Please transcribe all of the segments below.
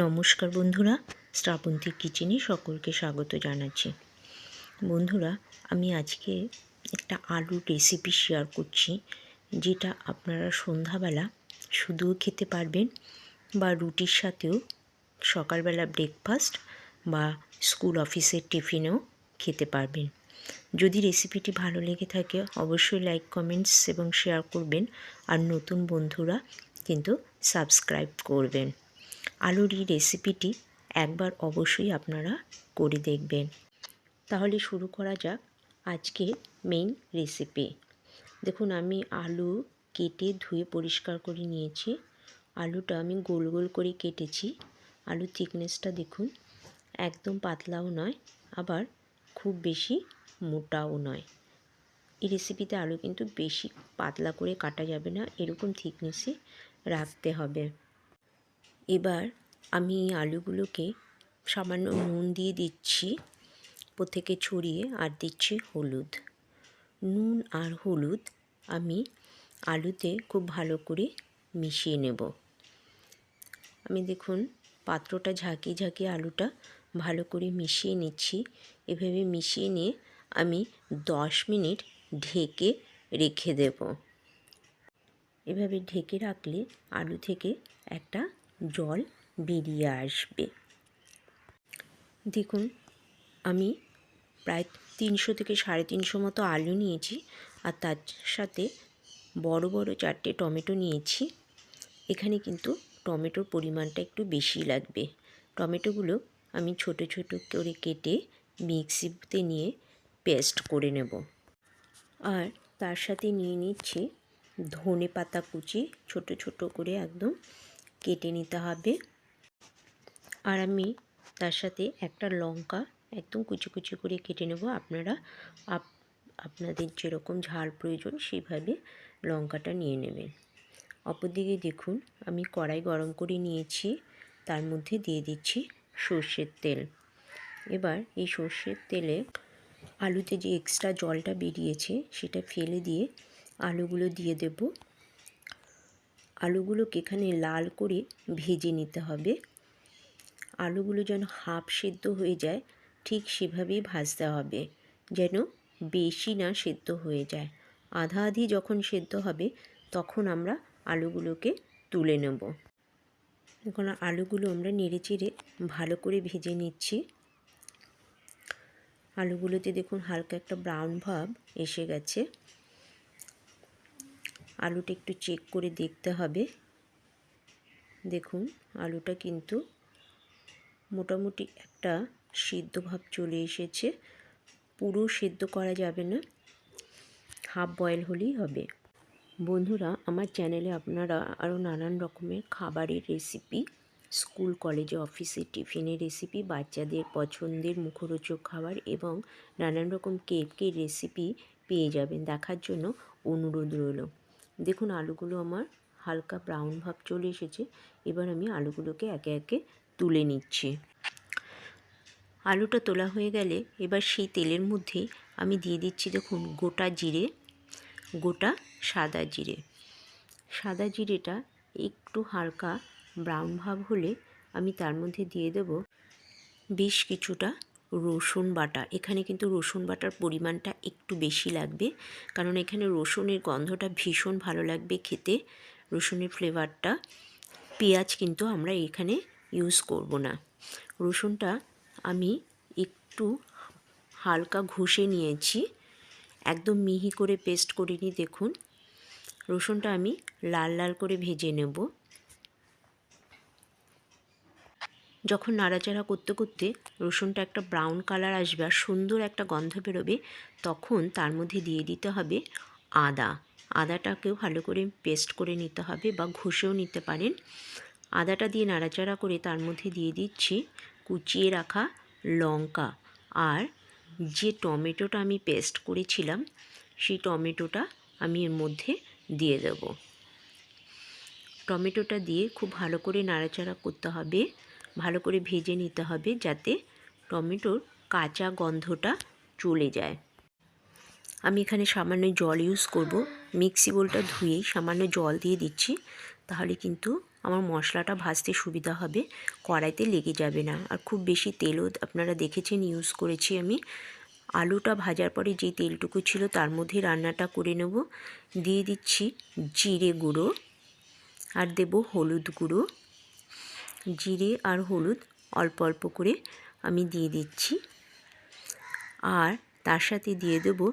নমস্কার বন্ধুরা শ্রাবন্তী কিচেনে সকলকে স্বাগত জানাচ্ছি। বন্ধুরা, আমি আজকে একটা আলুর রেসিপি শেয়ার করছি, যেটা আপনারা সন্ধ্যাবেলা শুধুও খেতে পারবেন বা রুটির সাথেও সকালবেলা ব্রেকফাস্ট বা স্কুল অফিসের টিফিনেও খেতে পারবেন। যদি রেসিপিটি ভালো লেগে থাকে, অবশ্যই লাইক কমেন্টস এবং শেয়ার করবেন। আর নতুন বন্ধুরা কিন্তু সাবস্ক্রাইব করবেন। আলুর এই রেসিপিটি একবার অবশ্যই আপনারা করে দেখবেন। তাহলে শুরু করা যাক আজকে মেইন রেসিপি দেখুন, আমি আলু কেটে ধুয়ে পরিষ্কার করে নিয়েছি। আলুটা আমি গোল গোল করে কেটেছি। আলুর থিকনেসটা দেখুন, একদম পাতলাও নয়, আবার খুব বেশি মোটাও নয়। এই রেসিপিতে আলু কিন্তু বেশি পাতলা করে কাটা যাবে না, এরকম থিকনেসে রাখতে হবে। এবার আমি আলুগুলোকে সামান্য নুন দিয়ে দিচ্ছি, প্রত্যেকে ছড়িয়ে, আর দিচ্ছি হলুদ। নুন আর হলুদ আমি আলুতে খুব ভালো করে মিশিয়ে নেব। আমি দেখুন পাত্রটা ঝাঁকিয়ে ঝাঁকিয়ে আলুটা ভালো করে মিশিয়ে নিচ্ছি। এভাবে মিশিয়ে নিয়ে আমি দশ মিনিট ঢেকে রেখে দেব। এভাবে ঢেকে রাখলে আলু থেকে একটা জল বেরিয়ে আসবে। দেখুন, আমি প্রায় তিনশো থেকে সাড়ে তিনশো মতো আলু নিয়েছি আর তার সাথে বড় বড় চারটে টমেটো নিয়েছি। এখানে কিন্তু টমেটোর পরিমাণটা একটু বেশি লাগবে। টমেটোগুলো আমি ছোট ছোট করে কেটে মিক্সিতে নিয়ে পেস্ট করে নেব। আর তার সাথে নিয়ে নিচ্ছি ধনে পাতা কুচি, ছোট ছোট করে একদম কেটে নিতে হবে। আর আমি তার সাথে একটা লঙ্কা একদম কুচি কুচি করে কেটে নেব। আপনারা আপ, আপনাদের যেরকম ঝাল প্রয়োজন সেভাবে লঙ্কাটা নিয়ে নেবেন। অপরদিকে দেখুন, আমি কড়াই গরম করে নিয়েছি, তার মধ্যে দিয়ে দিচ্ছি সর্ষের তেল। এবার এই সর্ষের তেলে আলুতে যে এক্সট্রা জলটা বেরিয়েছে, সেটা ফেলে দিয়ে আলুগুলো দিয়ে দেব। আলুগুলোকে এখানে লাল করে ভেজে নিতে হবে। আলুগুলো যেন হাফ সেদ্ধ হয়ে যায়, ঠিক সেভাবেই ভাজতে হবে যেন বেশি না সেদ্ধ হয়ে যায়। আধা আধি যখন সেদ্ধ হবে, তখন আমরা আলুগুলোকে তুলে নেব। এখন আলুগুলো আমরা নেড়ে চেড়ে ভালো করে ভেজে নিচ্ছি। আলুগুলোতে দেখুন হালকা একটা ব্রাউন ভাব এসে গেছে। আলুটা একটু চেক করে দেখতে হবে। দেখুন, আলুটা কিন্তু মোটামুটি একটা সিদ্ধ ভাব চলে এসেছে। পুরো সেদ্ধ করা যাবে না হাফ বয়েল হলেই হবে। বন্ধুরা, আমার চ্যানেলে আপনারা আরও নানান রকমের খাবারের রেসিপি স্কুল কলেজে অফিসে টিফিনের রেসিপি বাচ্চাদের পছন্দের মুখরোচক খাবার এবং নানান রকম কেকের রেসিপি পেয়ে যাবেন। দেখার জন্য অনুরোধ রইল। দেখুন, আলুগুলো আমার হালকা ব্রাউন ভাব চলে এসেছে। এবার আমি আলুগুলোকে একে একে তুলে নিচ্ছি। আলুটা তোলা হয়ে গেলে এবার সেই তেলের মধ্যে আমি দিয়ে দিচ্ছি দেখুন, গোটা জিরে, গোটা সাদা জিরে। সাদা জিরেটা একটু হালকা ব্রাউন ভাব হলে আমি তার মধ্যে দিয়ে দেব বেশ কিছুটা রসুন বাটা। এখানে কিন্তু রসুন বাটার পরিমাণটা একটু বেশি লাগবে। কারণ এখানে রসুনের গন্ধটা ভীষণ ভালো লাগবে খেতে। রসুনের ফ্লেভারটা। পেঁয়াজ কিন্তু আমরা এখানে ইউজ করব না। রসুনটা আমি একটু হালকা ঘষে নিয়েছি। একদম মিহি করে পেস্ট করিনি দেখুন। রসুনটা আমি লাল লাল করে ভেজে নেব। যখন নাড়াচাড়া করতে করতে রসুনটা একটা ব্রাউন কালার আসবে আর সুন্দর একটা গন্ধ বেরোবে, তখন তার মধ্যে দিয়ে দিতে হবে আদা। আদাটাকেও ভালো করে পেস্ট করে নিতে হবে বা ঘষেও নিতে পারেন। আদাটা দিয়ে নাড়াচাড়া করে তার মধ্যে দিয়ে দিচ্ছি কুচিয়ে রাখা লঙ্কা। আর যে টমেটোটা আমি পেস্ট করেছিলাম, সেই টমেটোটা আমি এর মধ্যে দিয়ে দেব। টমেটোটা দিয়ে খুব ভালো করে নাড়াচাড়া করতে হবে। ভালো করে ভেজে নিতে হবে যাতে টমেটোর কাঁচা গন্ধটা চলে যায়। আমি এখানে সামান্য জল ইউজ করব। মিক্সি বোলটা ধুয়েই সামান্য জল দিয়ে দিচ্ছি। তাহলে কিন্তু আমার মশলাটা ভাজতে সুবিধা হবে। কড়াইতে লেগে যাবে না। আর খুব বেশি তেলও আপনারা দেখেছেন ইউজ করেছি আমি। আলুটা ভাজার পরে যে তেলটুকু ছিল তার মধ্যে রান্নাটা করে নেব। দিয়ে দিচ্ছি জিরে গুঁড়ো। আর দেব হলুদ গুঁড়ো। জিরে আর হলুদ অল্প অল্প করে আমি দিয়ে দিচ্ছি। আর তার সাথে দিয়ে দেবো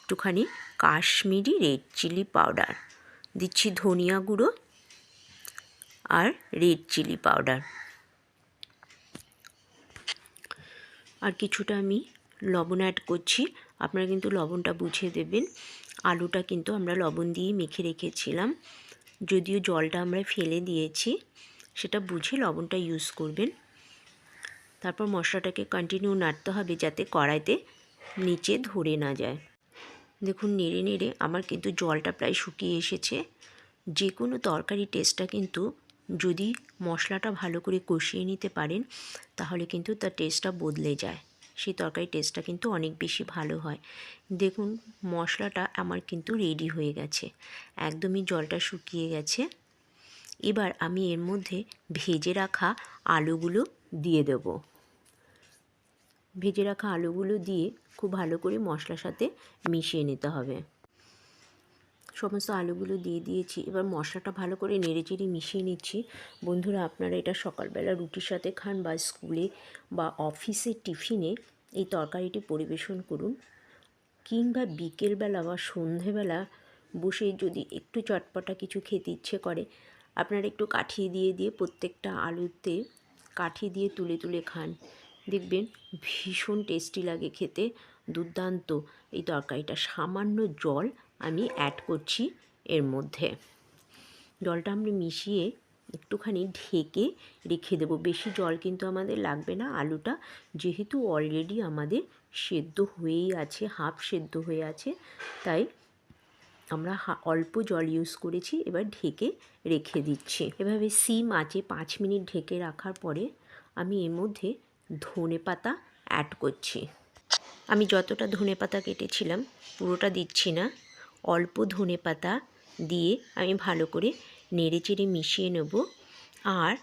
একটুখানি কাশ্মীরি রেড চিলি পাউডার। দিচ্ছি ধনিয়া গুঁড়ো আর রেড চিলি পাউডার। আর কিছুটা আমি লবণ অ্যাড করছি। আপনারা কিন্তু লবণটা বুঝিয়ে দেবেন। আলুটা কিন্তু আমরা লবণ দিয়ে মেখে রেখেছিলাম। যদিও জলটা আমরা ফেলে দিয়েছি। সেটা বুঝে লবণটা ইউজ করবেন। তারপর মশলাটাকে কন্টিনিউ নাড়তে হবে যাতে কড়াইতে নিচে ধরে না যায়। দেখুন নেড়ে নেড়ে আমার কিন্তু জলটা প্রায় শুকিয়ে এসেছে। যে কোনো তরকারি টেস্টটা কিন্তু যদি মশলাটা ভালো করে কষিয়ে নিতে পারেন, তাহলে কিন্তু তার টেস্টটা বদলে যায়। সেই তরকারি টেস্টটা কিন্তু অনেক বেশি ভালো হয়। দেখুন মশলাটা আমার কিন্তু রেডি হয়ে গেছে। একদমই জলটা শুকিয়ে গেছে। এবার আমি এর মধ্যে ভেজে রাখা আলুগুলো দিয়ে দেব। ভেজে রাখা আলুগুলো দিয়ে খুব ভালো করে মশলার সাথে মিশিয়ে নিতে হবে। সমস্ত আলুগুলো দিয়ে দিয়েছি, এবার মশলাটা ভালো করে নেড়ে চেড়ে মিশিয়ে নিচ্ছি। বন্ধুরা, আপনারা এটা সকালবেলা রুটির সাথে খান বা স্কুলে বা অফিসের টিফিনে এই তরকারিটি পরিবেশন করুন কিংবা বিকেলবেলা বা সন্ধেবেলা বসে যদি একটু চটপটা কিছু খেতে ইচ্ছে করে আপনারা একটু কাঠি দিয়ে দিয়ে প্রত্যেকটা আলুতে কাঠি দিয়ে তুলে তুলে খান। দেখবেন ভীষণ টেস্টি লাগে খেতে, দুর্দান্ত। এই তরকারিটা সামান্য জল আমি অ্যাড করছি এর মধ্যে। জলটা আমি মিশিয়ে একটুখানি ঢেকে রেখে দেবো। বেশি জল কিন্তু আমাদের লাগবে না আলুটা। যেহেতু অলরেডি আমাদের সেদ্ধ হয়েই আছে হাফ সেদ্ধ হয়ে আছে, তাই আমরা অল্প জল ইউজ করেছি, এবার ঢেকে রেখে দিচ্ছি। এভাবে সিম আছে, পাঁচ মিনিট ঢেকে রাখার পরে আমি এর মধ্যে ধনে পাতা অ্যাড করছি। আমি যতটা ধনে পাতা কেটেছিলাম, পুরোটা দিচ্ছি না। অল্প ধনে পাতা দিয়ে আমি ভালো করে নেড়ে চেড়ে মিশিয়ে নেব। আর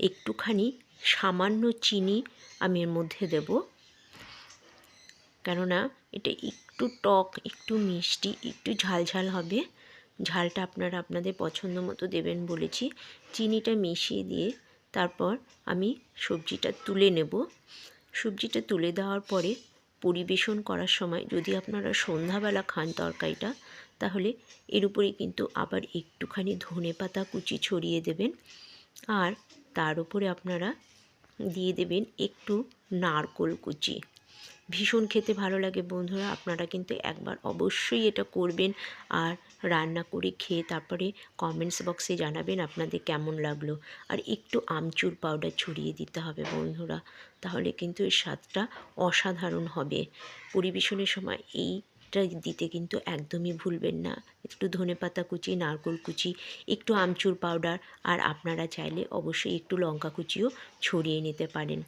একটুখানি সামান্য চিনি আমি এর মধ্যে দেব। কেননা এটা একটু টক, একটু মিষ্টি, একটু ঝালঝাল হবে। ঝালটা আপনারা আপনাদের পছন্দ মতো দেবেন বলেছি। চিনিটা মিশিয়ে দিয়ে তারপর আমি সবজিটা তুলে নেব। সবজিটা তুলে দেওয়ার পরে পরিবেশন করার সময় যদি আপনারা সন্ধ্যাবেলা খান তরকারিটা, তাহলে এর উপরে কিন্তু আবার একটুখানি ধনে পাতা কুচি ছড়িয়ে দেবেন। আর তার উপরে আপনারা দিয়ে দেবেন একটু নারকোল কুচি। ভীষণ খেতে ভালো লাগে বন্ধুরা, আপনারা কিন্তু একবার অবশ্যই এটা করবেন আর রান্না করে খেয়ে তারপরে কমেন্টস বক্সে জানাবেন আপনাদের কেমন লাগল। আর একটু আমচুর পাউডার ছড়িয়ে দিতে হবে বন্ধুরা, তাহলে কিন্তু এর স্বাদটা অসাধারণ হবে। পরিবেশনের সময় এইটা দিতে কিন্তু একদমই ভুলবেন না। একটু ধনে পাতা কুচি, নারকোল কুচি, একটু আমচুর পাউডার আর আপনারা চাইলে অবশ্যই একটু লঙ্কা কুচিও ছড়িয়ে নিতে পারেন।